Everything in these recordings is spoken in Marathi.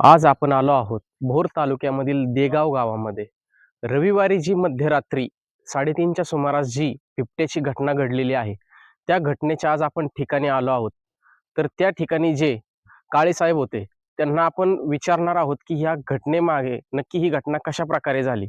आज आपण आलो आहोत भोर तालुक्यामधील देगाव गावामध्ये. रविवारी जी मध्यरात्री साडेतीनच्या सुमारास जी बिबट्याची घटना घडलेली आहे त्या घटनेच्या आज आपण ठिकाणी आलो आहोत. तर त्या ठिकाणी जे काळेसाहेब होते त्यांना आपण विचारणार आहोत की ह्या घटनेमागे नक्की ही घटना कशा प्रकारे झाली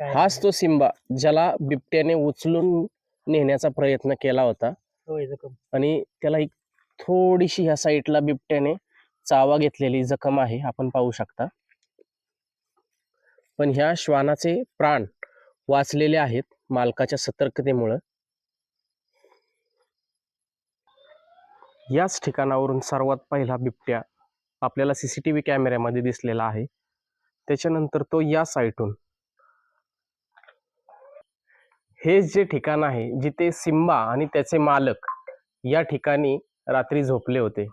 हाच तो? सिंबा ज्याला बिबट्याने उचलून नेण्याचा प्रयत्न केला होता. आणि त्याला एक थोडीशी ह्या साईडला बिबट्याने चावा घेतलेली जखम आहे आपण पाहू शकता. पण ह्या श्वानाचे प्राण वाचलेले आहेत मालकाच्या सतर्कतेमुळं. याच ठिकाणावरून सर्वात पहिला बिबट्या आपल्याला सीसीटीव्ही कॅमेऱ्यामध्ये दिसलेला आहे. त्याच्यानंतर तो या साईटून हे जे ठिकाण आहे जिथे सिम्बा आणि त्याचे मालक या ठिकाणी रात्री झोपले होते.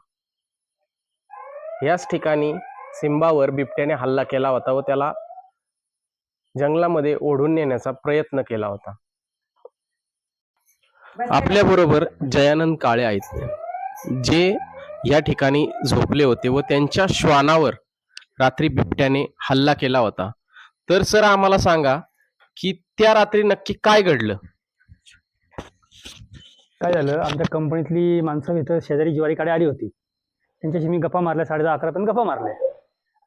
याच ठिकाणी सिम्बावर बिबट्याने हल्ला केला होता व त्याला जंगलामध्ये ओढून नेण्याचा प्रयत्न केला होता. आपल्या बरोबर जयानंद काळे आहेत. जे या ठिकाणी झोपले होते व त्यांच्या श्वानावर रात्री बिबट्याने हल्ला केला होता. तर सर आम्हाला सांगा की त्या रात्री नक्की काय घडलं? काय झालं? आमच्या कंपनीतली माणसं इथं शेजारी ज्वारीकडे आली होती. त्यांच्याशी मी गप्पा मारल्या साडे दहा अकरापर्यंत गप्पा मारल्या.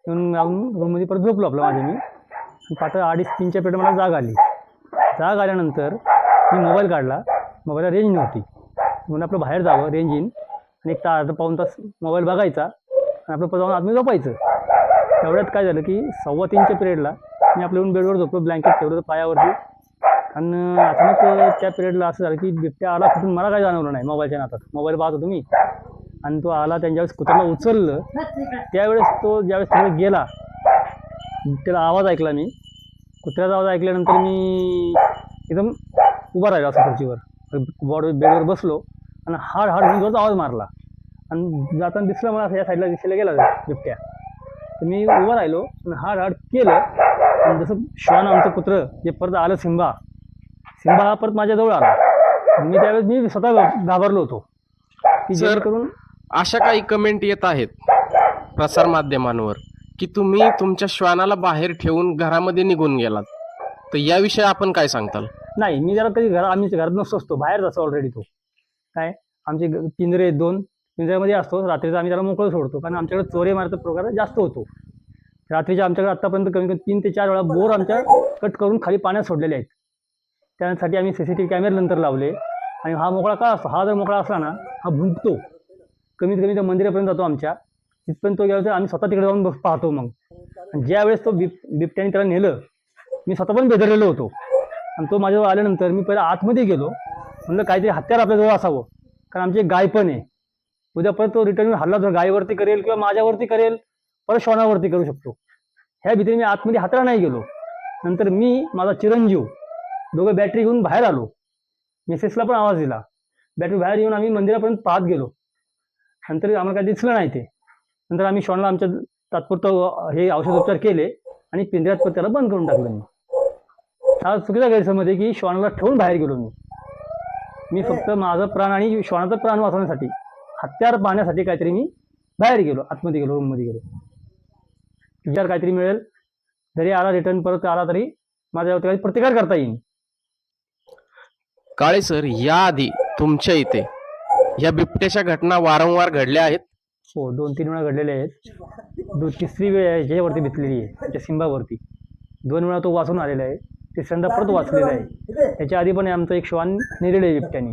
येऊन जाऊन रूममध्ये परत झोपलो आपलं माझे मी. पाठ अडीच तीनच्या पेट मला जाग आली. जाग आल्यानंतर मी मोबाईल काढला. मोबाईलला रेंज नव्हती. म्हणून आपलं बाहेर जावं रेंज येईन आणि एक तास अर्धा पाऊन तास मोबाईल बघायचा. आणि आपलं जाऊन आदमी झोपायचं. तेवढ्यात काय झालं की सव्वा तीनच्या पिरियडला मी आपल्या बेडवर झोपलो ब्लँकेट ठेवलं पायावरती. आणि अचानक त्या पिरियडला असं झालं की बिबट्या आला कुठून मला काय जाणवलं नाही मोबाईलच्या नातात मोबाईल पाहत होतो मी. आणि तो आला त्यांच्यावेळेस कुत्र्याला उचललं. त्यावेळेस तो ज्यावेळेस तिकडे गेला त्याला आवाज ऐकला मी. कुत्र्याचा आवाज ऐकल्यानंतर मी एकदम उभा राहिलो असं खुर्चीवर. बॉड बेडवर बसलो आणि हाड हाड म्हणून जोरात आवाज मारला. आणि जाताना दिसलं मला या साईडला दिसायला गेला बिबट्या. तर मी उभं राहिलो आणि हाड हाड केलं. आणि जसं श्वान आमचं कुत्रं जे परत आलं सिंबा. सिंबा हा परत माझ्याजवळ आला. मी त्यावेळेस मी स्वतः घाबरलो होतो. की सर, जेणेकरून अशा काही कमेंट येत आहेत प्रसार माध्यमांवर की तुम्ही तुमच्या श्वानाला बाहेर ठेवून घरामध्ये निघून गेलात. तर याविषयी आपण काय सांगताल? नाही मी जरा कधी घरा आम्ही घरात नसतो असतो बाहेर असतो ऑलरेडी तो. काय? आमचे पिंजरे दोन पिंजऱ्यामध्ये असतो. रात्रीचा आम्ही त्याला मोकळं सोडतो कारण आमच्याकडे चोरे मारचा प्रकार जास्त होतो. रात्रीच्या आमच्याकडे आत्तापर्यंत कमी कमी तीन ते चार वेळा बोर आमच्या कट करून खाली पाण्यात सोडलेले आहेत. त्यासाठी आम्ही सी सी टी व्ही कॅमेरे नंतर लावले. आणि हा मोकळा का असतो? हा जर मोकळा असला ना हा भुंकतो कमीत कमी त्या मंदिरापर्यंत जातो आमच्या. तिथपर्यंत तो गेला तर आम्ही स्वतः तिकडे जाऊन बस पाहतो मग. आणि ज्यावेळेस तो बिब बिबट्याने त्याला नेलं मी स्वतः पण बेदरलेलो होतो. आणि तो माझ्याजवळ आल्यानंतर मी पहिला आतमध्ये गेलो. म्हणलं काहीतरी हत्यार आपल्याजवळ असावं. कारण आमची एक गाय पण आहे. उद्या परत तो रिटर्न हल्ला जर गायीवरती करेल किंवा माझ्यावरती करेल परत श्वानावरती करू शकतो. ह्या भीतीने मी आतमध्ये हातरा नाही गेलो. नंतर मी माझा चिरंजीव दोघं बॅटरी घेऊन बाहेर आलो. मिसेसला पण आवाज दिला. बॅटरी बाहेर येऊन आम्ही मंदिरापर्यंत पाहत गेलो. नंतर आम्हाला काही दिसलं नाही ते. नंतर आम्ही श्वानाला आमच्या तात्पुरतं हे औषधोपचार केले आणि पिंजऱ्यात पण त्याला बंद करून टाकलं मी. हा चुकीचा गैरसमज आहे की श्वानाला ठेवून बाहेर गेलो मी. मी फक्त माझं प्राण आणि श्वानाचा प्राण वाचवण्यासाठी हत्यार पाहण्यासाठी काहीतरी मी बाहेर गेलो आतमध्ये गेलो रूममध्ये गेलो. विचार काहीतरी मिळेल. जरी आला रिटर्न परत आला तरी माझ्यावरती काही प्रतिकार करता येईल काळे सर याआधी तुमच्या इथे या बिबट्याच्या घटना वारंवार घडल्या आहेत? हो दोन तीन वेळा घडलेले आहेत. दो तिसरी वेळ आहे ज्याच्यावरती बेतलेली आहे त्या सिंबावरती. दोन वेळा तो वाचून आलेला आहे. तिसऱ्यांदा परत वाचलेला आहे. त्याच्या आधी पण आमचं एक श्वान नेलेलं आहे बिबट्याने.